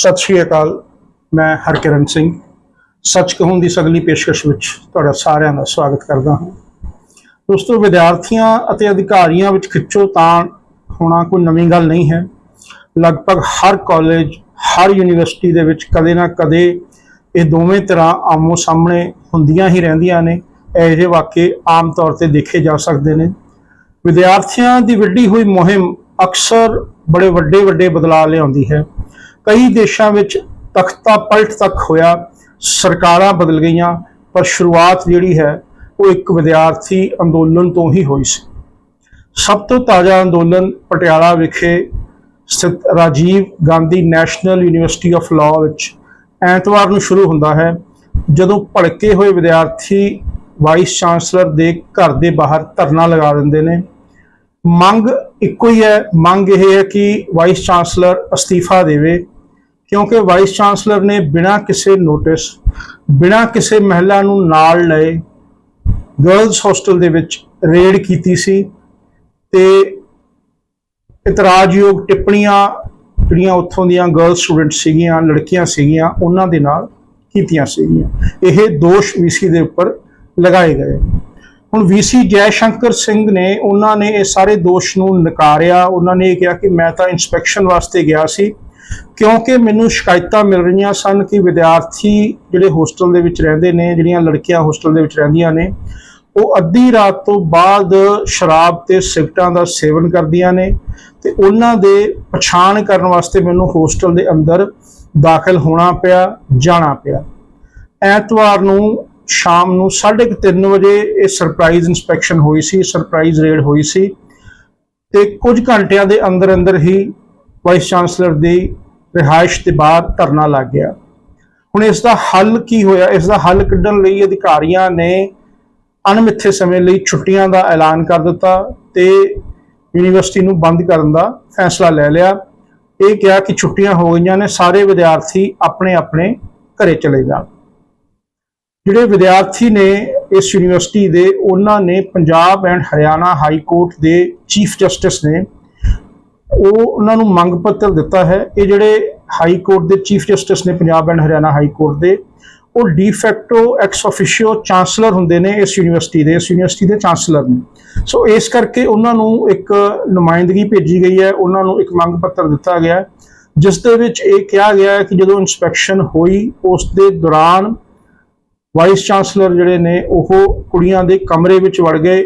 ਸਤਿ ਸ਼੍ਰੀ ਅਕਾਲ, ਮੈਂ ਹਰਕਿਰਨ ਸਿੰਘ। ਸੱਚ ਕਹੂੰ ਦੀ ਸਗਲੀ ਪੇਸ਼ਕਸ਼ ਵਿੱਚ ਤੁਹਾਡਾ ਸਾਰਿਆਂ ਦਾ ਸਵਾਗਤ ਕਰਦਾ ਹਾਂ। ਦੋਸਤੋ, ਵਿਦਿਆਰਥੀਆਂ ਅਤੇ ਅਧਿਕਾਰੀਆਂ ਵਿੱਚ ਖਿੱਚੋ ਤਾਂ ਹੋਣਾ ਕੋਈ ਨਵੀਂ ਗੱਲ ਨਹੀਂ ਹੈ। ਲਗਭਗ ਹਰ ਕਾਲਜ ਹਰ ਯੂਨੀਵਰਸਿਟੀ ਦੇ ਵਿੱਚ ਕਦੇ ਨਾ ਕਦੇ ਇਹ ਦੋਵੇਂ ਤਰ੍ਹਾਂ ਆਮੋ ਸਾਹਮਣੇ ਹੁੰਦੀਆਂ ਹੀ ਰਹਿੰਦੀਆਂ ਨੇ। ਇਹੋ ਜਿਹੇ ਵਾਕਏ ਆਮ ਤੌਰ ਤੇ ਦੇਖੇ ਜਾ ਸਕਦੇ ਨੇ। ਵਿਦਿਆਰਥੀਆਂ ਦੀ ਵੱਡੀ ਹੋਈ ਮੁਹਿੰਮ ਅਕਸਰ ਬੜੇ ਵੱਡੇ ਵੱਡੇ ਬਦਲਾਅ ਲਿਆਉਂਦੀ ਹੈ। ਕਈ ਦੇਸ਼ਾਂ ਵਿੱਚ ਤਖਤਾ ਪਲਟ ਤੱਕ ਹੋਇਆ, ਸਰਕਾਰਾਂ ਬਦਲ ਗਈਆਂ, ਪਰ ਸ਼ੁਰੂਆਤ ਜਿਹੜੀ ਹੈ ਉਹ ਇੱਕ ਵਿਦਿਆਰਥੀ ਅੰਦੋਲਨ ਤੋਂ ਹੀ ਹੋਈ ਸੀ। ਸਭ ਤੋਂ ਤਾਜ਼ਾ ਅੰਦੋਲਨ ਪਟਿਆਲਾ ਵਿਖੇ ਸਥਿਤ Rajiv Gandhi national university of law ਵਿੱਚ ਐਤਵਾਰ ਨੂੰ ਸ਼ੁਰੂ ਹੁੰਦਾ ਹੈ, ਜਦੋਂ ਭੜਕੇ ਹੋਏ ਵਿਦਿਆਰਥੀ ਵਾਈਸ ਚਾਂਸਲਰ ਦੇ ਘਰ ਦੇ ਬਾਹਰ ਧਰਨਾ ਲਗਾ ਦਿੰਦੇ ਨੇ। ਮੰਗ ਇੱਕੋ ਹੀ ਹੈ, ਮੰਗ ਇਹ ਹੈ ਕਿ ਵਾਈਸ ਚਾਂਸਲਰ ਅਸਤੀਫਾ ਦੇਵੇ ਕਿਉਂਕਿ ਵਾਈਸ ਚਾਂਸਲਰ ਨੇ ਬਿਨਾਂ ਕਿਸੇ ਨੋਟਿਸ ਬਿਨਾਂ ਕਿਸੇ ਮਹਿਲਾ ਨੂੰ ਨਾਲ ਲਏ ਗਰਲਸ ਹੋਸਟਲ ਦੇ ਵਿੱਚ ਰੇਡ ਕੀਤੀ ਸੀ ਤੇ ਇਤਰਾਜ਼ਯੋਗ ਟਿੱਪਣੀਆਂ ਜਿਹੜੀਆਂ ਉੱਥੋਂ ਦੀਆਂ ਗਰਲ ਸਟੂਡੈਂਟ ਸੀਗੀਆਂ, ਲੜਕੀਆਂ ਸੀਗੀਆਂ, ਉਹਨਾਂ ਦੇ ਨਾਲ ਕੀਤੀਆਂ ਸੀਗੀਆਂ। ਇਹ ਦੋਸ਼ ਵੀਸੀ ਦੇ ਉੱਪਰ ਲਗਾਏ ਗਏ। ਹੁਣ ਵੀਸੀ ਜੈ ਸ਼ੰਕਰ ਸਿੰਘ ਨੇ, ਉਹਨਾਂ ਨੇ ਇਹ ਸਾਰੇ ਦੋਸ਼ ਨੂੰ ਨਕਾਰਿਆ। ਉਹਨਾਂ ਨੇ ਇਹ ਕਿਹਾ ਕਿ ਮੈਂ ਤਾਂ ਇਨਸਪੈਕਸ਼ਨ ਵਾਸਤੇ ਗਿਆ ਸੀ। ਕਿਉਂਕਿ ਮੈਨੂੰ ਸ਼ਿਕਾਇਤਾਂ ਮਿਲ ਰਹੀਆਂ ਸਨ ਕਿ ਵਿਦਿਆਰਥੀ ਜਿਹੜੇ ਹੋਸਟਲ ਦੇ ਵਿੱਚ ਰਹਿੰਦੇ ਨੇ, ਜਿਹੜੀਆਂ ਲੜਕੀਆਂ ਹੋਸਟਲ ਦੇ ਵਿੱਚ ਰਹਿੰਦੀਆਂ ਨੇ, ਉਹ ਅੱਧੀ ਰਾਤ ਤੋਂ ਬਾਅਦ ਸ਼ਰਾਬ ਤੇ ਸਿਗਰਟਾਂ ਦਾ ਸੇਵਨ ਕਰਦੀਆਂ ਨੇ ਤੇ ਉਹਨਾਂ ਦੇ ਪਛਾਣ ਕਰਨ ਵਾਸਤੇ ਮੈਨੂੰ ਹੋਸਟਲ ਦੇ ਅੰਦਰ ਦਾਖਲ ਹੋਣਾ ਪਿਆ, ਜਾਣਾ ਪਿਆ। ਐਤਵਾਰ ਨੂੰ ਸ਼ਾਮ ਨੂੰ 3:30 ਵਜੇ ਇਹ ਸਰਪ੍ਰਾਈਜ਼ ਇਨਸਪੈਕਸ਼ਨ ਹੋਈ ਸੀ ਸਰਪ੍ਰਾਈਜ਼ ਰੇਡ ਹੋਈ ਸੀ ਤੇ ਕੁਝ ਘੰਟਿਆਂ ਦੇ ਅੰਦਰ ਅੰਦਰ ਹੀ ਵਾਈਸ ਚਾਂਸਲਰ ਦੀ ਰਿਹਾਇਸ਼ ਦੇ ਬਾਹਰ ਧਰਨਾ ਲੱਗ ਗਿਆ। ਹੁਣ ਇਸ ਦਾ ਹੱਲ ਕੀ ਹੋਇਆ? ਇਸ ਦਾ ਹੱਲ ਕੱਢਣ ਲਈ ਅਧਿਕਾਰੀਆਂ ਨੇ ਅਣਮਿੱਥੇ ਸਮੇਂ ਲਈ ਛੁੱਟੀਆਂ ਦਾ ਐਲਾਨ ਕਰ ਦਿੱਤਾ ਤੇ ਯੂਨੀਵਰਸਿਟੀ ਨੂੰ ਬੰਦ ਕਰਨ ਦਾ ਫੈਸਲਾ ਲੈ ਲਿਆ। ਇਹ ਕਿਹਾ ਕਿ ਛੁੱਟੀਆਂ ਹੋ ਗਈਆਂ ਨੇ, ਸਾਰੇ ਵਿਦਿਆਰਥੀ ਆਪਣੇ ਆਪਣੇ ਘਰੇ ਚਲੇ ਜਾਣ। ਜਿਹੜੇ ਵਿਦਿਆਰਥੀ ਨੇ ਇਸ ਯੂਨੀਵਰਸਿਟੀ ਦੇ, ਉਹਨਾਂ ਨੇ Punjab and Haryana high court ਦੇ ਚੀਫ ਜਸਟਿਸ ਨੇ ਉਹ ਉਹਨਾਂ ਨੂੰ ਮੰਗ ਪੱਤਰ ਦਿੱਤਾ ਹੈ। ਇਹ ਜਿਹੜੇ ਹਾਈ ਕੋਰਟ ਦੇ ਚੀਫ ਜਸਟਿਸ ਨੇ Punjab and Haryana high court ਦੇ, ਉਹ de facto ex officio chancellor ਹੁੰਦੇ ਨੇ ਇਸ ਯੂਨੀਵਰਸਿਟੀ ਦੇ, ਇਸ ਯੂਨੀਵਰਸਿਟੀ ਦੇ ਚਾਂਸਲਰ ਨੇ। ਸੋ ਇਸ ਕਰਕੇ ਉਹਨਾਂ ਨੂੰ ਇੱਕ ਨੁਮਾਇੰਦਗੀ ਭੇਜੀ ਗਈ ਹੈ, ਉਹਨਾਂ ਨੂੰ ਇੱਕ ਮੰਗ ਪੱਤਰ ਦਿੱਤਾ ਗਿਆ ਜਿਸ ਦੇ ਵਿੱਚ ਇਹ ਕਿਹਾ ਗਿਆ ਕਿ ਜਦੋਂ ਇਨਸਪੈਕਸ਼ਨ ਹੋਈ, ਉਸ ਦੇ ਦੌਰਾਨ ਵਾਈਸ ਚਾਂਸਲਰ ਜਿਹੜੇ ਨੇ, ਉਹ ਕੁੜੀਆਂ ਦੇ ਕਮਰੇ ਵਿੱਚ ਵੜ ਗਏ,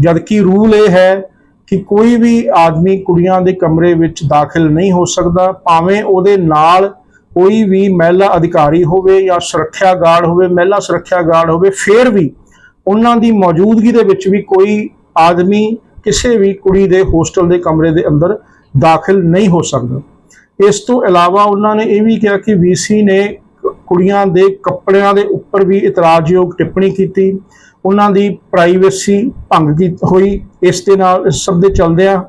ਜਦਕਿ ਰੂਲ ਇਹ ਹੈ ਕਿ ਕੋਈ ਵੀ ਆਦਮੀ ਕੁੜੀਆਂ ਦੇ ਕਮਰੇ ਵਿੱਚ ਦਾਖਲ ਨਹੀਂ ਹੋ ਸਕਦਾ, ਭਾਵੇਂ ਉਹਦੇ ਨਾਲ ਕੋਈ ਵੀ ਮਹਿਲਾ ਅਧਿਕਾਰੀ ਹੋਵੇ ਜਾਂ ਸੁਰੱਖਿਆ ਗਾਰਡ ਹੋਵੇ, ਮਹਿਲਾ ਸੁਰੱਖਿਆ ਗਾਰਡ ਹੋਵੇ, ਫਿਰ ਵੀ ਉਹਨਾਂ ਦੀ ਮੌਜੂਦਗੀ ਦੇ ਵਿੱਚ ਵੀ ਕੋਈ ਆਦਮੀ ਕਿਸੇ ਵੀ ਕੁੜੀ ਦੇ ਹੋਸਟਲ ਦੇ ਕਮਰੇ ਦੇ ਅੰਦਰ ਦਾਖਲ ਨਹੀਂ ਹੋ ਸਕਦਾ। ਇਸ ਤੋਂ ਇਲਾਵਾ ਉਹਨਾਂ ਨੇ ਇਹ ਵੀ ਕਿਹਾ ਕਿ ਵੀਸੀ ਨੇ ਕੁੜੀਆਂ ਦੇ ਕੱਪੜਿਆਂ ਦੇ ਉੱਪਰ ਵੀ ਇਤਰਾਜ਼ਯੋਗ ਟਿੱਪਣੀ ਕੀਤੀ, ਉਹਨਾਂ ਦੀ ਪ੍ਰਾਈਵੇਸੀ ਭੰਗ ਕੀ ਹੋਈ ਇਸ ਦੇ ਨਾਲ ਇਸ ਸਭ ਦੇ ਚੱਲਦਿਆਂ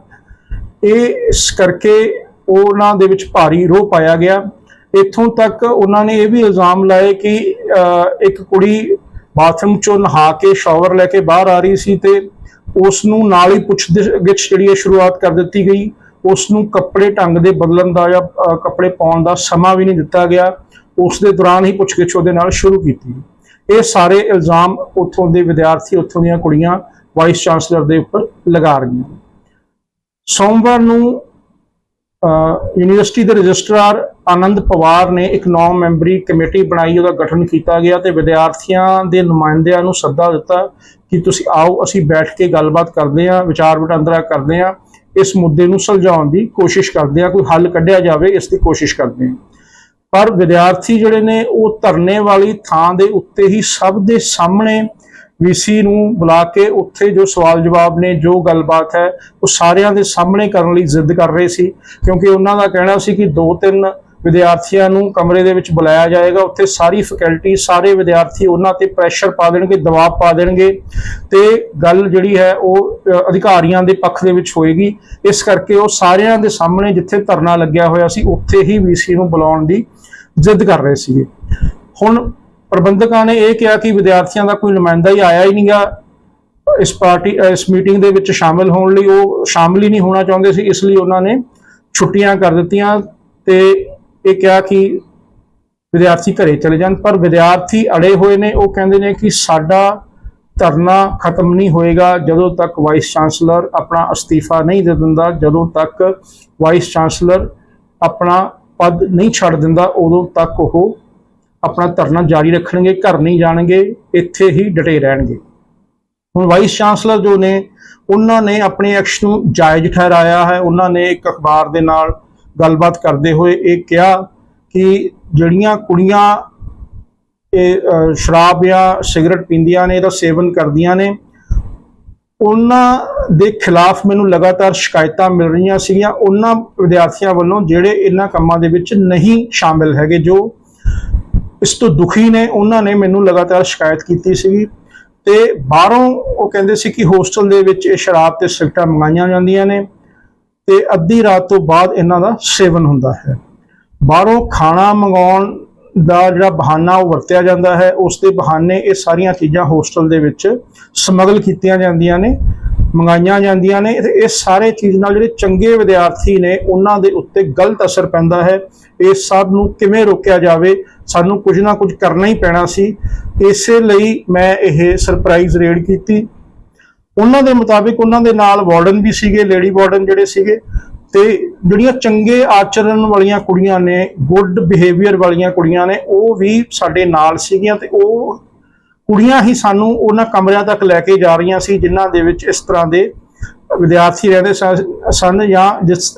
ਇਹ ਇਸ ਕਰਕੇ ਉਹਨਾਂ ਦੇ ਵਿੱਚ ਭਾਰੀ ਰੋਹ ਪਾਇਆ ਗਿਆ। ਇੱਥੋਂ ਤੱਕ ਉਹਨਾਂ ਨੇ ਇਹ ਵੀ ਇਲਜ਼ਾਮ ਲਾਏ ਕਿ ਇੱਕ ਕੁੜੀ ਬਾਥਰੂਮ ਚੋਂ ਨਹਾ ਕੇ ਸ਼ਾਵਰ ਲੈ ਕੇ ਬਾਹਰ ਆ ਰਹੀ ਸੀ ਤੇ ਉਸ ਨੂੰ ਨਾਲ ਹੀ ਪੁੱਛ ਗਿੱਛ ਜਿਹੜੀ ਹੈ ਸ਼ੁਰੂਆਤ ਕਰ ਦਿੱਤੀ ਗਈ। ਉਸ ਨੂੰ ਕੱਪੜੇ ਢੰਗ ਦੇ ਬਦਲਣ ਦਾ ਜਾਂ ਕੱਪੜੇ ਪਾਉਣ ਦਾ ਸਮਾਂ ਵੀ ਨਹੀਂ ਦਿੱਤਾ ਗਿਆ। ਉਸ ਦੇ ਦੌਰਾਨ ਹੀ ਪੁੱਛਗਿੱਛ ਉਹਦੇ ਨਾਲ ਸ਼ੁਰੂ ਕੀਤੀ। ਇਹ ਸਾਰੇ ਇਲਜ਼ਾਮ ਉੱਥੋਂ ਦੇ ਵਿਦਿਆਰਥੀ, ਉੱਥੋਂ ਦੀਆਂ ਕੁੜੀਆਂ ਵਾਈਸ ਚਾਂਸਲਰ ਦੇ ਉੱਪਰ ਲਗਾ ਰਹੀਆਂ ਸੋਮਵਾਰ ਨੂੰ ਯੂਨੀਵਰਸਿਟੀ ਦੇ ਰਜਿਸਟਰਾਰ ਆਨੰਦ ਪਵਾਰ ਨੇ ਇੱਕ 9 ਮੈਂਬਰੀ ਕਮੇਟੀ ਬਣਾਈ, ਉਹਦਾ ਗਠਨ ਕੀਤਾ ਗਿਆ ਤੇ ਵਿਦਿਆਰਥੀਆਂ ਦੇ ਨੁਮਾਇੰਦਿਆਂ ਨੂੰ ਸੱਦਾ ਦਿੱਤਾ ਕਿ ਤੁਸੀਂ ਆਓ, ਅਸੀਂ ਬੈਠ ਕੇ ਗੱਲਬਾਤ ਕਰਦੇ ਹਾਂ, ਵਿਚਾਰ ਵਟਾਂਦਰਾ ਕਰਦੇ ਹਾਂ, ਇਸ ਮੁੱਦੇ ਨੂੰ ਸੁਲਝਾਉਣ ਦੀ ਕੋਸ਼ਿਸ਼ ਕਰਦੇ ਹਾਂ, ਕੋਈ ਹੱਲ ਕੱਢਿਆ ਜਾਵੇ, ਇਸ ਦੀ ਕੋਸ਼ਿਸ਼ ਕਰਦੇ ਹਾਂ। ਪਰ ਵਿਦਿਆਰਥੀ ਜਿਹੜੇ ਨੇ, ਉਹ ਧਰਨੇ ਵਾਲੀ ਥਾਂ ਦੇ ਉੱਤੇ ਹੀ ਸਭ ਦੇ ਸਾਹਮਣੇ ਵੀਸੀ ਨੂੰ ਬੁਲਾ ਕੇ ਉੱਥੇ ਜੋ ਸਵਾਲ ਜਵਾਬ ਨੇ, ਜੋ ਗੱਲਬਾਤ ਹੈ, ਉਹ ਸਾਰਿਆਂ ਦੇ ਸਾਹਮਣੇ ਕਰਨ ਲਈ ਜ਼ਿੱਦ ਕਰ ਰਹੇ ਸੀ। ਕਿਉਂਕਿ ਉਹਨਾਂ ਦਾ ਕਹਿਣਾ ਸੀ ਕਿ ਦੋ ਤਿੰਨ ਵਿਦਿਆਰਥੀਆਂ ਨੂੰ ਕਮਰੇ ਦੇ ਵਿੱਚ ਬੁਲਾਇਆ ਜਾਏਗਾ। ਉੱਥੇ ਸਾਰੀ ਫੈਕਲਟੀ ਸਾਰੇ ਵਿਦਿਆਰਥੀ ਉਹਨਾਂ ਤੇ ਪ੍ਰੈਸ਼ਰ ਪਾ ਦੇਣਗੇ, ਦਬਾਅ ਪਾ ਦੇਣਗੇ ਤੇ ਗੱਲ ਜਿਹੜੀ ਹੈ ਉਹ ਅਧਿਕਾਰੀਆਂ ਦੇ ਪੱਖ ਦੇ ਵਿੱਚ ਹੋਏਗੀ। ਇਸ ਕਰਕੇ ਉਹ ਸਾਰਿਆਂ ਦੇ ਸਾਹਮਣੇ ਜਿੱਥੇ ਧਰਨਾ ਲੱਗਿਆ ਹੋਇਆ ਸੀ, ਉੱਥੇ ਹੀ ਵੀਸੀ ਨੂੰ ਬੁਲਾਉਣ ਦੀ ਜ਼ਿੱਦ ਕਰ ਰਹੇ ਸੀਗੇ। ਹੁਣ ਪ੍ਰਬੰਧਕਾਂ ਨੇ ਇਹ ਕਿਹਾ ਕਿ ਵਿਦਿਆਰਥੀਆਂ ਦਾ ਕੋਈ ਨੁਮਾਇੰਦਾ ਹੀ ਆਇਆ ਹੀ ਨਹੀਂਗਾ ਇਸ ਪਾਰਟੀ, ਇਸ ਮੀਟਿੰਗ ਦੇ ਵਿੱਚ ਸ਼ਾਮਿਲ ਹੋਣ ਲਈ ਉਹ ਸ਼ਾਮਿਲ ਹੀ ਨਹੀਂ ਹੋਣਾ ਚਾਹੁੰਦੇ ਸੀ, ਇਸ ਲਈ ਉਹਨਾਂ ਨੇ ਛੁੱਟੀਆਂ ਕਰ ਦਿੱਤੀਆਂ ਤੇ ਇਹ ਕਿਹਾ ਕਿ ਵਿਦਿਆਰਥੀ ਘਰੇ ਚਲੇ ਜਾਣ। ਪਰ ਵਿਦਿਆਰਥੀ ਅੜੇ ਹੋਏ ਨੇ, ਉਹ ਕਹਿੰਦੇ ਨੇ ਕਿ ਸਾਡਾ ਧਰਨਾ ਖਤਮ ਨਹੀਂ ਹੋਏਗਾ ਜਦੋਂ ਤੱਕ ਵਾਈਸ ਚਾਂਸਲਰ ਆਪਣਾ ਅਸਤੀਫਾ ਨਹੀਂ ਦੇ ਦਿੰਦਾ, ਜਦੋਂ ਤੱਕ ਵਾਈਸ ਚਾਂਸਲਰ ਆਪਣਾ ਪਦ ਨਹੀਂ ਛੱਡ ਦਿੰਦਾ, ਉਦੋਂ ਤੱਕ ਉਹ ਆਪਣਾ ਧਰਨਾ ਜਾਰੀ ਰੱਖਣਗੇ, ਘਰ ਨਹੀਂ ਜਾਣਗੇ, ਇੱਥੇ ਹੀ ਡਟੇ ਰਹਿਣਗੇ। ਹੁਣ ਵਾਈਸ ਚਾਂਸਲਰ ਜੋ ਨੇ, ਉਹਨਾਂ ਨੇ ਆਪਣੇ ਐਕਸ਼ਨ ਨੂੰ ਜਾਇਜ਼ ਠਹਿਰਾਇਆ ਹੈ। ਉਹਨਾਂ ਨੇ ਇੱਕ ਅਖਬਾਰ ਦੇ ਨਾਲ ਗੱਲਬਾਤ ਕਰਦੇ ਹੋਏ ਇਹ ਕਿਹਾ ਕਿ ਜਿਹੜੀਆਂ ਕੁੜੀਆਂ ਇਹ ਸ਼ਰਾਬ ਜਾਂ ਸਿਗਰਟ ਪੀਂਦੀਆਂ ਨੇ, ਇਹਦਾ ਸੇਵਨ ਕਰਦੀਆਂ ਨੇ, ਉਹਨਾਂ ਦੇ ਖਿਲਾਫ ਮੈਨੂੰ ਲਗਾਤਾਰ ਸ਼ਿਕਾਇਤਾਂ ਮਿਲ ਰਹੀਆਂ ਸੀਗੀਆਂ। ਉਹਨਾਂ ਵਿਦਿਆਰਥੀਆਂ ਵੱਲੋਂ ਜਿਹੜੇ ਇਹਨਾਂ ਕੰਮਾਂ ਦੇ ਵਿੱਚ ਨਹੀਂ ਸ਼ਾਮਿਲ ਹੈਗੇ, ਜੋ ਇਸ ਤੋਂ ਦੁਖੀ ਨੇ, ਉਹਨਾਂ ਨੇ ਮੈਨੂੰ ਲਗਾਤਾਰ ਸ਼ਿਕਾਇਤ ਕੀਤੀ ਸੀਗੀ ਤੇ ਬਾਹਰੋਂ ਉਹ ਕਹਿੰਦੇ ਸੀ ਕਿ ਹੋਸਟਲ ਦੇ ਵਿੱਚ ਇਹ ਸ਼ਰਾਬ ਤੇ ਸਿਗਰਟਾਂ ਮੰਗਾਈਆਂ ਜਾਂਦੀਆਂ ਨੇ ਤੇ ਅੱਧੀ ਰਾਤ ਤੋਂ ਬਾਅਦ ਇਹਨਾਂ ਦਾ ਸੇਵਨ ਹੁੰਦਾ ਹੈ। ਬਾਹਰੋਂ ਖਾਣਾ ਮੰਗਾਉਣ ਦਾ ਜਿਹੜਾ ਬਹਾਨਾ ਉਹ ਵਰਤਿਆ ਜਾਂਦਾ ਹੈ, ਉਸ ਦੇ ਬਹਾਨੇ ਇਹ ਸਾਰੀਆਂ ਚੀਜ਼ਾਂ ਹੋਸਟਲ ਦੇ ਵਿੱਚ ਸਮਗਲ ਕੀਤੀਆਂ ਜਾਂਦੀਆਂ ਨੇ ਮੰਗਾਈਆਂ ਜਾਂਦੀਆਂ ਨੇ ਤੇ ਇਹ ਸਾਰੇ ਚੀਜ਼ ਨਾਲ ਜਿਹੜੇ ਚੰਗੇ ਵਿਦਿਆਰਥੀ ਨੇ, ਉਹਨਾਂ ਦੇ ਉੱਤੇ ਗਲਤ ਅਸਰ ਪੈਂਦਾ ਹੈ। ਇਸ ਸਭ ਨੂੰ ਕਿਵੇਂ ਰੋਕਿਆ ਜਾਵੇ, ਸਾਨੂੰ ਕੁਝ ਨਾ ਕੁਝ ਕਰਨਾ ਹੀ ਪੈਣਾ ਸੀ। ਇਸੇ ਲਈ ਮੈਂ ਇਹ ਸਰਪ੍ਰਾਈਜ਼ ਰੇਡ ਕੀਤੀ। ਉਹਨਾਂ ਦੇ ਮੁਤਾਬਿਕ ਉਹਨਾਂ ਦੇ ਨਾਲ ਵਾਰਡਨ ਵੀ ਸੀਗੇ ਲੇਡੀ ਵਾਰਡਨ ਜਿਹੜੇ ਸੀਗੇ। ਤੇ ਜਿਹੜੀਆਂ ਚੰਗੇ ਆਚਰਣ ਵਾਲੀਆਂ ਕੁੜੀਆਂ ਨੇ ਗੁੱਡ ਬਿਹੇਵੀਅਰ ਵਾਲੀਆਂ ਕੁੜੀਆਂ ਨੇ, ਉਹ ਵੀ ਸਾਡੇ ਨਾਲ ਸੀਗੀਆਂ ਤੇ ਉਹ ਕੁੜੀਆਂ ਹੀ ਸਾਨੂੰ ਉਹਨਾਂ ਕਮਰਿਆਂ ਤੱਕ ਲੈ ਕੇ ਜਾ ਰਹੀਆਂ ਸੀ, ਜਿਨ੍ਹਾਂ ਦੇ ਵਿੱਚ ਇਸ ਤਰ੍ਹਾਂ ਦੇ ਵਿਦਿਆਰਥੀ ਰਹਿੰਦੇ ਸਨ- ਸਨ ਜਾਂ ਜਿਸ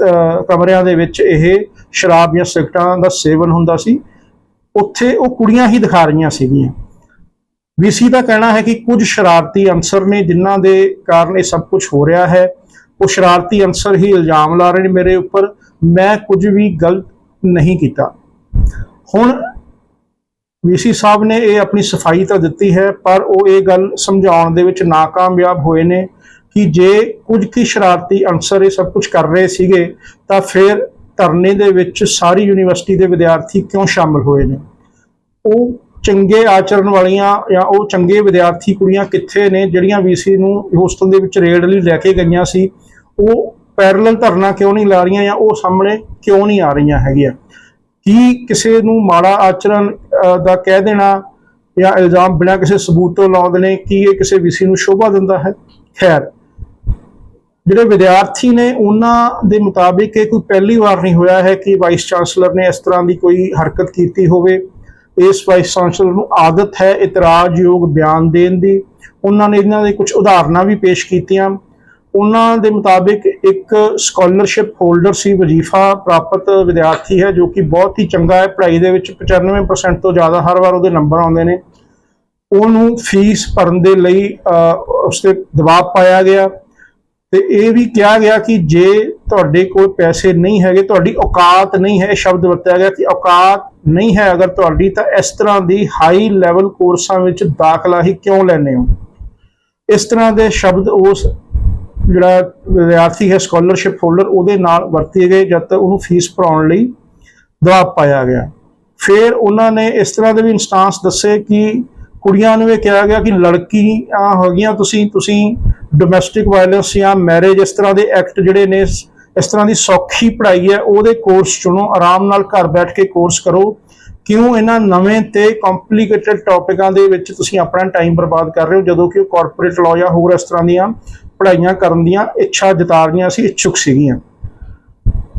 ਕਮਰਿਆਂ ਦੇ ਵਿੱਚ ਇਹ ਸ਼ਰਾਬ ਜਾਂ ਸਿਗਰਟਾਂ ਦਾ ਸੇਵਨ ਹੁੰਦਾ ਸੀ, ਉੱਥੇ ਉਹ ਕੁੜੀਆਂ ਹੀ ਦਿਖਾ ਰਹੀਆਂ ਸੀਗੀਆਂ। ਵੀਸੀ ਦਾ ਕਹਿਣਾ ਹੈ ਕਿ ਕੁਝ ਸ਼ਰਾਰਤੀ ਅਨਸਰ ਨੇ, ਜਿਨ੍ਹਾਂ ਦੇ ਕਾਰਨ ਇਹ ਸਭ ਕੁਝ ਹੋ ਰਿਹਾ ਹੈ, ਉਹ ਸ਼ਰਾਰਤੀ ਅਨਸਰ ਹੀ ਇਲਜ਼ਾਮ ਲਾ ਰਹੇ ਨੇ ਮੇਰੇ ਉੱਪਰ, ਮੈਂ ਕੁਝ ਵੀ ਗਲਤ ਨਹੀਂ ਕੀਤਾ। ਹੁਣ ਵੀਸੀ ਸਾਹਿਬ ਨੇ ਇਹ ਆਪਣੀ ਸਫ਼ਾਈ ਤਾਂ ਦਿੱਤੀ ਹੈ, ਪਰ ਉਹ ਇਹ ਗੱਲ ਸਮਝਾਉਣ ਦੇ ਵਿੱਚ ਨਾਕਾਮਯਾਬ ਹੋਏ ਨੇ ਕਿ ਜੇ ਕੁਝ ਕੀ ਸ਼ਰਾਰਤੀ ਅਨਸਰ ਇਹ ਸਭ ਕੁਝ ਕਰ ਰਹੇ ਸੀਗੇ, ਤਾਂ ਫਿਰ ਧਰਨੇ ਦੇ ਵਿੱਚ ਸਾਰੀ ਯੂਨੀਵਰਸਿਟੀ ਦੇ ਵਿਦਿਆਰਥੀ ਕਿਉਂ ਸ਼ਾਮਲ ਹੋਏ ਨੇ? ਉਹ ਚੰਗੇ ਆਚਰਣ ਵਾਲੀਆਂ ਜਾਂ ਉਹ ਚੰਗੇ ਵਿਦਿਆਰਥੀ ਕੁੜੀਆਂ ਕਿੱਥੇ ਨੇ, ਜਿਹੜੀਆਂ ਵੀਸੀ ਨੂੰ ਹੋਸਟਲ ਦੇ ਵਿੱਚ ਰੇਡ ਲਈ ਲੈ ਕੇ ਗਈਆਂ ਸੀ? ਉਹ ਪੈਰਲਲ ਧਰਨਾ ਕਿਉਂ ਨਹੀਂ ਲਾ ਰਹੀਆਂ ਜਾਂ ਉਹ ਸਾਹਮਣੇ ਕਿਉਂ ਨਹੀਂ ਆ ਰਹੀਆਂ ਹੈਗੀਆਂ? ਕੀ ਕਿਸੇ ਨੂੰ ਮਾੜਾ ਆਚਰਣ ਦਾ ਕਹਿ ਦੇਣਾ ਜਾਂ ਇਲਜ਼ਾਮ ਬਿਨਾਂ ਕਿਸੇ ਸਬੂਤ ਤੋਂ ਲਾਉਂਦੇ ਨੇ ਕੀ ਇਹ ਕਿਸੇ ਵੀਸੀ ਨੂੰ ਸ਼ੋਭਾ ਦਿੰਦਾ ਹੈ? ਖੈਰ, ਜਿਹੜੇ ਵਿਦਿਆਰਥੀ ਨੇ ਉਹਨਾਂ ਦੇ ਮੁਤਾਬਿਕ ਇਹ ਕੋਈ ਪਹਿਲੀ ਵਾਰ ਨਹੀਂ ਹੋਇਆ ਹੈ ਕਿ ਵਾਈਸ ਚਾਂਸਲਰ ਨੇ ਇਸ ਤਰ੍ਹਾਂ ਦੀ ਕੋਈ ਹਰਕਤ ਕੀਤੀ ਹੋਵੇ। ਇਸ ਵਾਈਸ ਚਾਂਸਲਰ ਨੂੰ ਆਦਤ ਹੈ ਇਤਰਾਜ਼ਯੋਗ ਬਿਆਨ ਦੇਣ ਦੀ। ਉਹਨਾਂ ਨੇ ਇਹਨਾਂ ਦੇ ਕੁਝ ਉਦਾਹਰਨਾਂ ਵੀ ਪੇਸ਼ ਕੀਤੀਆਂ। ਉਹਨਾਂ ਦੇ ਮੁਤਾਬਿਕ ਇੱਕ ਸਕਾਲਰਸ਼ਿਪ ਹੋਲਡਰ ਸੀ, ਵਜ਼ੀਫਾ ਪ੍ਰਾਪਤ ਵਿਦਿਆਰਥੀ ਹੈ, ਜੋ ਕਿ ਬਹੁਤ ਹੀ ਚੰਗਾ ਹੈ, ਪੜ੍ਹਾਈ ਦੇ ਵਿੱਚ 95% ਤੋਂ ਜ਼ਿਆਦਾ ਹਰ ਵਾਰ ਉਹਦੇ ਨੰਬਰ ਆਉਂਦੇ ਨੇ। ਉਹਨੂੰ ਫੀਸ ਭਰਨ ਦੇ ਲਈ ਉਸ ਤੇ ਦਬਾਅ ਪਾਇਆ ਗਿਆ। ਤੇ ਇਹ ਵੀ ਕਿਹਾ ਗਿਆ ਕਿ ਜੇ ਤੁਹਾਡੇ ਕੋਲ ਪੈਸੇ ਨਹੀਂ ਹੈਗੇ, ਤੁਹਾਡੀ ਔਕਾਤ ਨਹੀਂ ਹੈ, ਇਹ ਸ਼ਬਦ ਵਰਤਿਆ ਗਿਆ ਕਿ ਔਕਾਤ ਨਹੀਂ ਹੈ ਅਗਰ ਤੁਹਾਡੀ, ਤਾਂ ਇਸ ਤਰ੍ਹਾਂ ਦੀ ਹਾਈ ਲੈਵਲ ਕੋਰਸਾਂ ਵਿੱਚ ਦਾਖਲਾ ਹੀ ਕਿਉਂ ਲੈਣੇ ਹੋ? ਇਸ ਤਰ੍ਹਾਂ ਦੇ ਸ਼ਬਦ ਉਸ ਜਿਹੜਾ ਵਿਦਿਆਰਥੀ ਹੈ ਸਕਾਲਰਸ਼ਿਪ ਹੋਲਡਰ ਉਹਦੇ ਨਾਲ ਵਰਤੇ ਗਏ, ਜਦ ਤੱਕ ਉਹਨੂੰ ਫੀਸ ਭਰਾਉਣ ਲਈ ਦਬਾਅ ਪਾਇਆ ਗਿਆ। ਫਿਰ ਉਹਨਾਂ ਨੇ ਇਸ ਤਰ੍ਹਾਂ ਦੇ ਵੀ ਇਨਸਟਾਂਸ ਦੱਸੇ ਕਿ ਕੁੜੀਆਂ ਨੂੰ ਇਹ ਕਿਹਾ ਗਿਆ ਕਿ ਲੜਕੀਆਂ ਹੋ ਗਈਆਂ ਤੁਸੀਂ ਤੁਸੀਂ ਡੋਮੈਸਟਿਕ ਵਾਇਲੈਂਸ ਜਾਂ ਮੈਰਿਜ ਇਸ ਤਰ੍ਹਾਂ ਦੇ ਐਕਟ ਜਿਹੜੇ ਨੇ, ਇਸ ਤਰ੍ਹਾਂ ਦੀ ਸੌਖੀ ਪੜ੍ਹਾਈ ਹੈ, ਉਹਦੇ ਕੋਰਸ ਚੁਣੋ, ਆਰਾਮ ਨਾਲ ਘਰ ਬੈਠ ਕੇ ਕੋਰਸ ਕਰੋ। ਕਿਉਂ ਇਹਨਾਂ ਨਵੇਂ ਤੇ ਕੰਪਲਿਕੇਟਡ ਟੌਪਿਕਾਂ ਦੇ ਵਿੱਚ ਤੁਸੀਂ ਆਪਣਾ ਟਾਈਮ ਬਰਬਾਦ ਕਰ ਰਹੇ ਹੋ, ਜਦੋਂ ਕਿ ਉਹ ਕਾਰਪੋਰੇਟ ਲਾਅ ਜਾਂ ਹੋਰ ਇਸ ਤਰ੍ਹਾਂ ਦੀਆਂ ਪੜ੍ਹਾਈਆਂ ਕਰਨ ਦੀਆਂ ਇੱਛਾ ਜਤਾ ਰਹੀਆਂ ਸੀ, ਇੱਛੁਕ ਸੀਗੀਆਂ।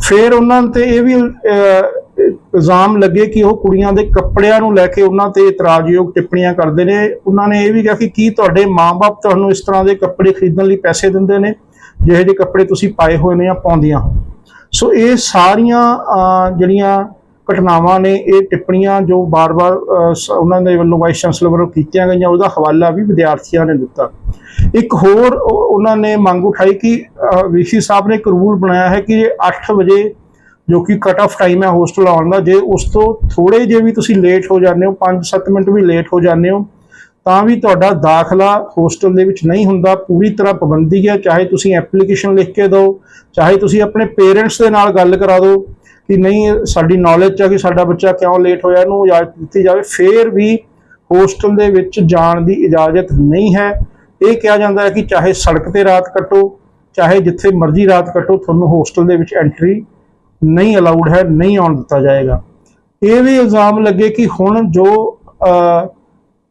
ਫਿਰ ਉਹਨਾਂ ਤੇ ਇਹ ਵੀ ਇਲਜ਼ਾਮ ਲੱਗੇ ਕਿ ਉਹ ਕੁੜੀਆਂ ਦੇ ਕੱਪੜਿਆਂ ਨੂੰ ਲੈ ਕੇ ਉਹਨਾਂ ਤੇ ਇਤਰਾਜ਼ਯੋਗ ਟਿੱਪਣੀਆਂ ਕਰਦੇ ਨੇ। ਉਹਨਾਂ ਨੇ ਇਹ ਵੀ ਕਿਹਾ ਕਿ ਕੀ ਤੁਹਾਡੇ ਮਾਪੇ ਤੁਹਾਨੂੰ ਇਸ ਤਰ੍ਹਾਂ ਦੇ ਕੱਪੜੇ ਖਰੀਦਣ ਲਈ ਪੈਸੇ ਦਿੰਦੇ ਨੇ? ਜਿਹੇ ਜਿਹੇ ਕੱਪੜੇ ਤੁਸੀਂ ਪਾਏ ਹੋਏ ਨੇ ਜਾਂ ਪਾਉਂਦੀਆਂ। ਹੋ ਸੋ ਇਹ ਸਾਰੀਆਂ ਜਿਹੜੀਆਂ ਘਟਨਾਵਾਂ ਨੇ ਇਹ ਟਿੱਪਣੀਆਂ ਜੋ ਬਾਰ-ਬਾਰ ਸ- ਉਹਨਾਂ ਦੇ ਵੱਲੋਂ ਵਾਈਸ ਚਾਂਸਲਰ ਵੱਲੋਂ ਕੀਤੀਆਂ ਗਈਆਂ, ਉਹਦਾ ਹਵਾਲਾ ਵੀ ਵਿਦਿਆਰਥੀਆਂ ਨੇ ਦਿੱਤਾ। ਇੱਕ ਹੋਰ ਉਹਨਾਂ ਨੇ ਮੰਗ ਉਠਾਈ ਕਿ ਵੀਸੀ ਸਾਹਿਬ ਨੇ ਇੱਕ ਰੂਲ ਬਣਾਇਆ ਹੈ ਕਿ 8 ਵਜੇ ਜੋ ਕਿ ਕਟ ਆਫ ਟਾਈਮ ਹੈ ਹੋਸਟਲ ਆਉਣ ਦਾ, ਜੇ ਉਸ ਤੋਂ ਥੋੜੇ ਜੇ ਵੀ ਤੁਸੀਂ ਲੇਟ ਹੋ ਜਾਂਦੇ ਹੋ 5-7 ਮਿੰਟ ਵੀ ਲੇਟ ਹੋ ਜਾਂਦੇ ਹੋ, ਤਾਂ ਵੀ ਤੁਹਾਡਾ ਦਾਖਲਾ ਹੋਸਟਲ ਦੇ ਵਿੱਚ ਨਹੀਂ ਹੁੰਦਾ, ਪੂਰੀ ਤਰ੍ਹਾਂ ਪਾਬੰਦੀ ਹੈ, ਚਾਹੇ ਤੁਸੀਂ ਐਪਲੀਕੇਸ਼ਨ ਲਿਖ ਕੇ ਦਿਓ, ਚਾਹੇ ਤੁਸੀਂ ਆਪਣੇ ਪੇਰੈਂਟਸ ਦੇ ਨਾਲ ਗੱਲ ਕਰਾ ਦਿਓ। ਕਿ ਨਹੀਂ, ਸਾਡੀ ਨੌਲੇਜ ਚ ਆ ਕਿ ਸਾਡਾ ਬੱਚਾ ਕਿਉਂ ਲੇਟ ਹੋਇਆ, ਇਹਨੂੰ ਇਜਾਜ਼ਤ ਦਿੱਤੀ ਜਾਵੇ। ਫੇਰ ਵੀ ਹੋਸਟਲ ਦੇ ਵਿੱਚ ਜਾਣ ਦੀ ਇਜਾਜ਼ਤ ਨਹੀਂ ਹੈ। ਇਹ ਕਿਹਾ ਜਾਂਦਾ ਹੈ ਕਿ ਚਾਹੇ ਸੜਕ ਤੇ ਰਾਤ ਕੱਟੋ, ਚਾਹੇ ਜਿੱਥੇ ਮਰਜ਼ੀ ਰਾਤ ਕੱਟੋ, ਤੁਹਾਨੂੰ ਹੋਸਟਲ ਦੇ ਵਿੱਚ ਐਂਟਰੀ ਨਹੀਂ ਅਲਾਉਡ ਹੈ, ਨਹੀਂ ਆਉਣ ਦਿੱਤਾ ਜਾਏਗਾ। ਇਹ ਵੀ ਇਲਜ਼ਾਮ ਲੱਗੇ ਕਿ ਹੁਣ ਜੋ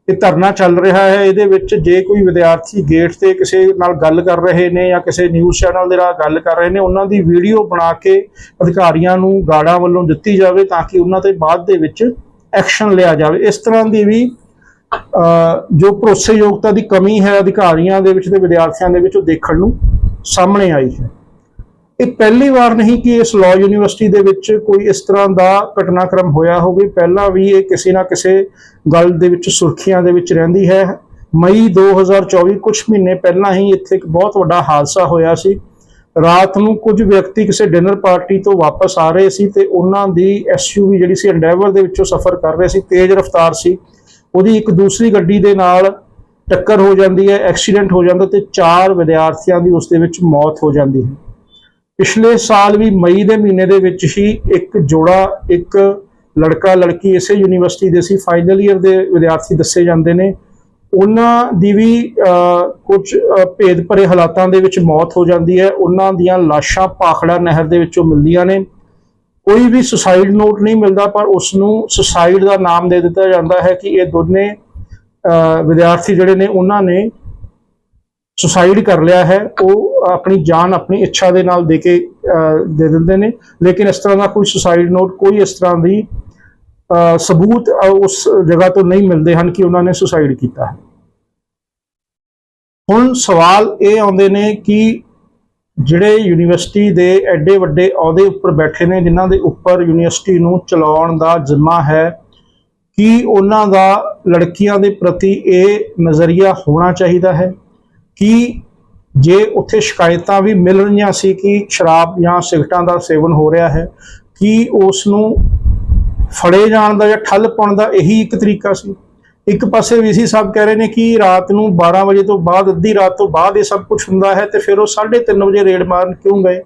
ਇਹ ਧਰਨਾ ਚੱਲ ਰਿਹਾ ਹੈ। ਇਹਦੇ ਵਿੱਚ ਜੇ ਕੋਈ ਵਿਦਿਆਰਥੀ ਗੇਟ ਤੇ ਕਿਸੇ ਨਾਲ ਗੱਲ ਕਰ ਰਹੇ ਨੇ ਜਾਂ ਕਿਸੇ ਨਿਊਜ਼ ਚੈਨਲ ਦੇ ਨਾਲ ਗੱਲ ਕਰ ਰਹੇ ਨੇ, ਉਹਨਾਂ ਦੀ ਵੀਡੀਓ ਬਣਾ ਕੇ ਅਧਿਕਾਰੀਆਂ ਨੂੰ ਗਾਰਡਾਂ ਵੱਲੋਂ ਦਿੱਤੀ ਜਾਵੇ ਤਾਂ ਕਿ ਉਹਨਾਂ ਤੇ ਬਾਅਦ ਦੇ ਵਿੱਚ ਐਕਸ਼ਨ ਲਿਆ ਜਾਵੇ। ਇਸ ਤਰ੍ਹਾਂ ਦੀ ਵੀ ਜੋ ਭਰੋਸੇਯੋਗਤਾ ਦੀ ਕਮੀ ਹੈ ਅਧਿਕਾਰੀਆਂ ਦੇ ਵਿੱਚ ਤੇ ਵਿਦਿਆਰਥੀਆਂ ਦੇ ਵਿੱਚ, ਉਹ ਦੇਖਣ ਨੂੰ ਸਾਹਮਣੇ ਆਈ ਹੈ। ਇਹ ਪਹਿਲੀ ਵਾਰ ਨਹੀਂ ਕਿ ਇਸ ਲਾਅ ਯੂਨੀਵਰਸਿਟੀ ਦੇ ਵਿੱਚ ਕੋਈ ਇਸ ਤਰ੍ਹਾਂ ਦਾ ਘਟਨਾਕ੍ਰਮ ਹੋਇਆ ਹੋਵੇ। ਪਹਿਲਾਂ ਵੀ ਇਹ ਕਿਸੇ ਨਾ ਕਿਸੇ ਗੱਲ ਦੇ ਵਿੱਚ, ਸੁਰਖੀਆਂ ਦੇ ਵਿੱਚ ਰਹਿੰਦੀ ਹੈ। ਮਈ 2024 ਕੁਝ ਮਹੀਨੇ ਪਹਿਲਾਂ ਹੀ ਇੱਥੇ ਇੱਕ ਬਹੁਤ ਵੱਡਾ ਹਾਦਸਾ ਹੋਇਆ ਸੀ। ਰਾਤ ਨੂੰ ਕੁਝ ਵਿਅਕਤੀ ਕਿਸੇ ਡਿਨਰ ਪਾਰਟੀ ਤੋਂ ਵਾਪਸ ਆ ਰਹੇ ਸੀ ਤੇ ਉਹਨਾਂ ਦੀ ਐਸਯੂਵੀ ਜਿਹੜੀ ਸੀ ਐਂਡੇਵਰ ਦੇ ਵਿੱਚੋਂ ਸਫ਼ਰ ਕਰ ਰਹੇ ਸੀ। ਤੇਜ਼ ਰਫ਼ਤਾਰ ਸੀ। ਉਹਦੀ ਇੱਕ ਦੂਸਰੀ ਗੱਡੀ ਦੇ ਨਾਲ ਟੱਕਰ ਹੋ ਜਾਂਦੀ ਹੈ, ਐਕਸੀਡੈਂਟ ਹੋ ਜਾਂਦਾ ਤੇ ਚਾਰ ਵਿਦਿਆਰਥੀਆਂ ਦੀ ਉਸ ਦੇ ਵਿੱਚ ਮੌਤ ਹੋ ਜਾਂਦੀ ਹੈ। ਪਿਛਲੇ ਸਾਲ ਵੀ ਮਈ ਦੇ ਮਹੀਨੇ ਦੇ ਵਿੱਚ ਹੀ ਇੱਕ ਜੋੜਾ ਇੱਕ ਲੜਕਾ ਲੜਕੀ ਇਸੇ ਯੂਨੀਵਰਸਿਟੀ ਦੇ ਸੀ ਫਾਈਨਲ ਈਅਰ ਦੇ ਵਿਦਿਆਰਥੀ ਦੱਸੇ ਜਾਂਦੇ ਨੇ। ਉਹਨਾਂ ਦੀ ਵੀ ਅਹ, ਕੁਝ ਭੇਦ ਭਰੇ ਹਾਲਾਤਾਂ ਦੇ ਵਿੱਚ ਮੌਤ ਹੋ ਜਾਂਦੀ ਹੈ। ਉਹਨਾਂ ਦੀਆਂ ਲਾਸ਼ਾਂ ਪਾਖੜਾ ਨਹਿਰ ਦੇ ਵਿੱਚੋਂ ਮਿਲਦੀਆਂ ਨੇ। ਕੋਈ ਵੀ ਸੁਸਾਈਡ ਨੋਟ ਨਹੀਂ ਮਿਲਦਾ ਪਰ ਉਸ ਨੂੰ ਸੁਸਾਈਡ ਦਾ ਨਾਮ ਦੇ ਦਿੱਤਾ ਜਾਂਦਾ ਹੈ ਕਿ ਇਹ ਦੋਨੇ ਵਿਦਿਆਰਥੀ ਜਿਹੜੇ ਨੇ ਉਹਨਾਂ ਨੇ ਸੁਸਾਈਡ ਕਰ ਲਿਆ ਹੈ, ਉਹ ਆਪਣੀ ਜਾਨ ਆਪਣੀ ਇੱਛਾ ਦੇ ਨਾਲ ਦੇ ਕੇ ਦੇ ਦਿੰਦੇ ਨੇ। ਲੇਕਿਨ ਇਸ ਤਰ੍ਹਾਂ ਦਾ ਕੋਈ ਸੁਸਾਈਡ ਨੋਟ, ਕੋਈ ਇਸ ਤਰ੍ਹਾਂ ਦੀ ਸਬੂਤ ਉਸ ਜਗ੍ਹਾ ਤੋਂ ਨਹੀਂ ਮਿਲਦੇ ਹਨ ਕਿ ਉਹਨਾਂ ਨੇ ਸੁਸਾਈਡ ਕੀਤਾ ਹੈ। ਹੁਣ ਸਵਾਲ ਇਹ ਆਉਂਦੇ ਨੇ ਕਿ ਜਿਹੜੇ ਯੂਨੀਵਰਸਿਟੀ ਦੇ ਐਡੇ ਵੱਡੇ ਅਹੁਦੇ ਉੱਪਰ ਬੈਠੇ ਨੇ, ਜਿਨ੍ਹਾਂ ਦੇ ਉੱਪਰ ਯੂਨੀਵਰਸਿਟੀ ਨੂੰ ਚਲਾਉਣ ਦਾ ਜ਼ਿੰਮਾ ਹੈ, ਕੀ ਉਹਨਾਂ ਦਾ ਲੜਕੀਆਂ ਦੇ ਪ੍ਰਤੀ ਇਹ ਨਜ਼ਰੀਆ ਹੋਣਾ ਚਾਹੀਦਾ ਹੈ? ਕਿ ਜੇ ਉੱਥੇ ਸ਼ਿਕਾਇਤਾਂ ਵੀ ਮਿਲ ਰਹੀਆਂ ਸੀ ਕਿ ਸ਼ਰਾਬ ਜਾਂ ਸਿਗਰਟਾਂ ਦਾ ਸੇਵਨ ਹੋ ਰਿਹਾ ਹੈ, ਕਿ ਉਸ ਨੂੰ ਫੜੇ ਜਾਣ ਦਾ ਜਾਂ ਠੱਲ ਪਾਉਣ ਦਾ ਇਹੀ ਇੱਕ ਤਰੀਕਾ ਸੀ? ਇੱਕ ਪਾਸੇ ਵੀ ਸੀ ਸਭ ਕਹਿ ਰਹੇ ਨੇ ਕਿ ਰਾਤ ਨੂੰ 12 ਵਜੇ ਤੋਂ ਬਾਅਦ, ਅੱਧੀ ਰਾਤ ਤੋਂ ਬਾਅਦ ਇਹ ਸਭ ਕੁਝ ਹੁੰਦਾ ਹੈ ਤੇ ਫਿਰ ਉਹ 3:30 ਵਜੇ ਰੇਡ ਮਾਰਨ ਕਿਉਂ ਗਏ?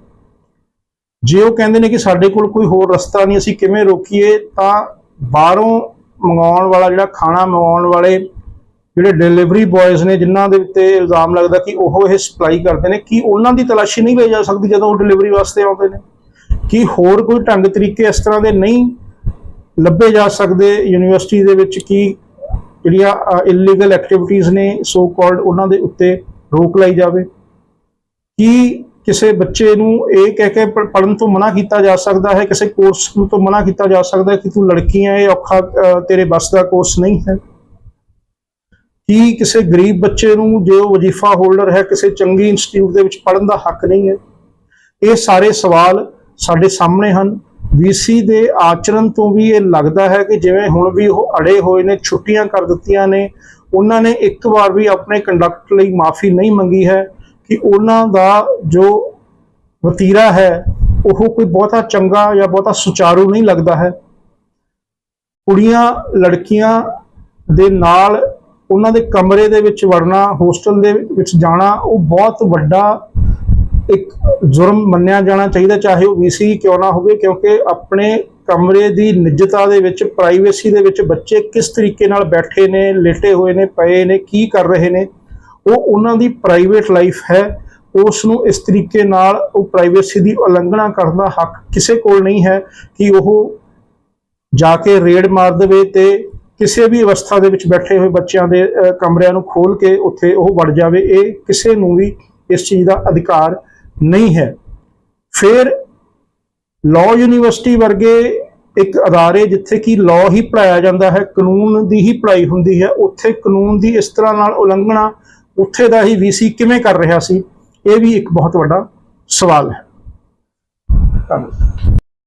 ਜੇ ਉਹ ਕਹਿੰਦੇ ਨੇ ਕਿ ਸਾਡੇ ਕੋਲ ਕੋਈ ਹੋਰ ਰਸਤਾ ਨਹੀਂ, ਅਸੀਂ ਕਿਵੇਂ ਰੋਕੀਏ, ਤਾਂ ਬਾਹਰੋਂ ਮੰਗਾਉਣ ਵਾਲਾ ਜਿਹੜਾ ਖਾਣਾ ਮੰਗਾਉਣ ਵਾਲੇ ਜਿਹੜੇ ਡਿਲੀਵਰੀ ਬॉयਜ਼ ਨੇ, ਜਿਨ੍ਹਾਂ ਦੇ ਉੱਤੇ ਇਲਜ਼ਾਮ ਲੱਗਦਾ ਕਿ ਉਹ ਇਹ ਸਪਲਾਈ ਕਰਦੇ ਨੇ, ਕੀ ਉਹਨਾਂ ਦੀ ਤਲਾਸ਼ੀ ਨਹੀਂ ਲਈ ਜਾ ਸਕਦੀ ਜਦੋਂ ਉਹ ਡਿਲੀਵਰੀ ਵਾਸਤੇ ਆਉਂਦੇ ਨੇ? ਕੀ ਹੋਰ ਕੋਈ ਢੰਗ ਤਰੀਕੇ ਇਸ ਤਰ੍ਹਾਂ ਦੇ ਨਹੀਂ ਲੱਭੇ ਜਾ ਸਕਦੇ ਯੂਨੀਵਰਸਿਟੀ ਦੇ ਵਿੱਚ ਕੀ ਜਿਹੜੀਆਂ ਇਲੀਗਲ ਐਕਟੀਵਿਟੀਜ਼ ਨੇ ਸੋ ਕਾਲਡ ਉਹਨਾਂ ਦੇ ਉੱਤੇ ਰੋਕ ਲਾਈ ਜਾਵੇ? ਕੀ ਕਿਸੇ ਬੱਚੇ ਨੂੰ ਇਹ ਕਹਿ ਕੇ ਪੜਨ ਤੋਂ ਮਨਾ ਕੀਤਾ ਜਾ ਸਕਦਾ ਹੈ? ਕਿਸੇ ਕੋਰਸ ਤੋਂ ਮਨਾ ਕੀਤਾ ਜਾ ਸਕਦਾ ਕਿ ਤੂੰ ਲੜਕੀ ਹੈ, ਇਹ ਔਖਾ ਤੇਰੇ ਬਸ ਦਾ ਕੋਰਸ ਨਹੀਂ ਹੈ? ਕੀ ਕਿਸੇ ਗਰੀਬ ਬੱਚੇ ਨੂੰ ਜੋ ਵਜ਼ੀਫਾ ਹੋਲਡਰ ਹੈ, ਕਿਸੇ ਚੰਗੀ ਇੰਸਟੀਚਿਊਟ ਦੇ ਵਿੱਚ ਪੜਨ ਦਾ ਹੱਕ ਨਹੀਂ ਹੈ? ਇਹ ਸਾਰੇ ਸਵਾਲ ਸਾਡੇ ਸਾਹਮਣੇ ਹਨ। ਵੀਸੀ ਦੇ ਆਚਰਣ ਤੋਂ ਵੀ ਇਹ ਲੱਗਦਾ ਹੈ ਕਿ ਜਿਵੇਂ ਹੁਣ ਵੀ ਉਹ ਅੜੇ ਹੋਏ ਨੇ, ਛੁੱਟੀਆਂ ਕਰ ਦਿੱਤੀਆਂ ਨੇ, ਉਹਨਾਂ ਨੇ ਇੱਕ ਵਾਰ ਵੀ ਆਪਣੇ ਕੰਡਕਟ ਲਈ ਮਾਫੀ ਨਹੀਂ ਮੰਗੀ ਹੈ ਕਿ ਉਹਨਾਂ ਦਾ ਜੋ ਵਤੀਰਾ ਹੈ, ਉਹ ਕੋਈ ਬਹੁਤਾ ਚੰਗਾ ਜਾਂ ਬਹੁਤਾ ਸੁਚਾਰੂ ਨਹੀਂ ਲੱਗਦਾ ਹੈ। ਕੁੜੀਆਂ, ਲੜਕੀਆਂ ਦੇ ਨਾਲ ਉਹਨਾਂ ਦੇ ਕਮਰੇ ਦੇ ਵਿੱਚ ਵੜਨਾ, ਹੋਸਟਲ ਦੇ ਵਿੱਚ ਜਾਣਾ, ਉਹ ਬਹੁਤ ਵੱਡਾ ਇੱਕ ਜੁਰਮ ਮੰਨਿਆ ਜਾਣਾ ਚਾਹੀਦਾ, ਚਾਹੇ ਉਹ ਵੀਸੀ ਕਿਉਂ ਨਾ ਹੋਵੇ, ਕਿਉਂਕਿ ਆਪਣੇ ਕਮਰੇ ਦੀ ਨਿੱਜਤਾ ਦੇ ਵਿੱਚ, ਪ੍ਰਾਈਵੇਸੀ ਦੇ ਵਿੱਚ ਬੱਚੇ ਕਿਸ ਤਰੀਕੇ ਨਾਲ ਬੈਠੇ ਨੇ, ਲੇਟੇ ਹੋਏ ਨੇ, ਪਏ ਨੇ, ਕੀ ਕਰ ਰਹੇ ਨੇ, ਉਹ ਉਹਨਾਂ ਦੀ ਪ੍ਰਾਈਵੇਟ ਲਾਈਫ ਹੈ। ਉਸ ਨੂੰ ਇਸ ਤਰੀਕੇ ਨਾਲ ਉਹ ਪ੍ਰਾਈਵੇਸੀ ਦੀ ਉਲੰਘਣਾ ਕਰਨ ਦਾ ਹੱਕ ਕਿਸੇ ਕੋਲ ਨਹੀਂ ਹੈ ਕਿ ਉਹ ਜਾ ਕੇ ਰੇਡ ਮਾਰ ਦੇਵੇ ਤੇ ਕਿਸੇ ਵੀ ਅਵਸਥਾ ਦੇ ਵਿੱਚ ਬੈਠੇ ਹੋਏ ਬੱਚਿਆਂ ਦੇ ਕਮਰਿਆਂ ਨੂੰ ਖੋਲ ਕੇ ਉੱਥੇ ਉਹ ਵੜ ਜਾਵੇ, ਇਹ ਕਿਸੇ ਨੂੰ ਵੀ ਇਸ ਚੀਜ਼ ਦਾ ਅਧਿਕਾਰ ਨਹੀਂ ਹੈ। ਫਿਰ ਲਾਅ ਯੂਨੀਵਰਸਿਟੀ ਵਰਗੇ ਇੱਕ ਅਦਾਰੇ ਜਿੱਥੇ ਕਿ ਲਾਅ ਹੀ ਪੜਾਇਆ ਜਾਂਦਾ ਹੈ, ਕਾਨੂੰਨ ਦੀ ਹੀ ਪੜ੍ਹਾਈ ਹੁੰਦੀ ਹੈ, ਉੱਥੇ ਕਾਨੂੰਨ ਦੀ ਇਸ ਤਰ੍ਹਾਂ ਨਾਲ ਉਲੰਘਣਾ ਉੱਥੇ ਦਾ ਹੀ ਵੀਸੀ ਕਿਵੇਂ ਕਰ ਰਿਹਾ ਸੀ, ਇਹ ਵੀ ਇੱਕ ਬਹੁਤ ਵੱਡਾ ਸਵਾਲ ਹੈ। ਧੰਨਵਾਦ।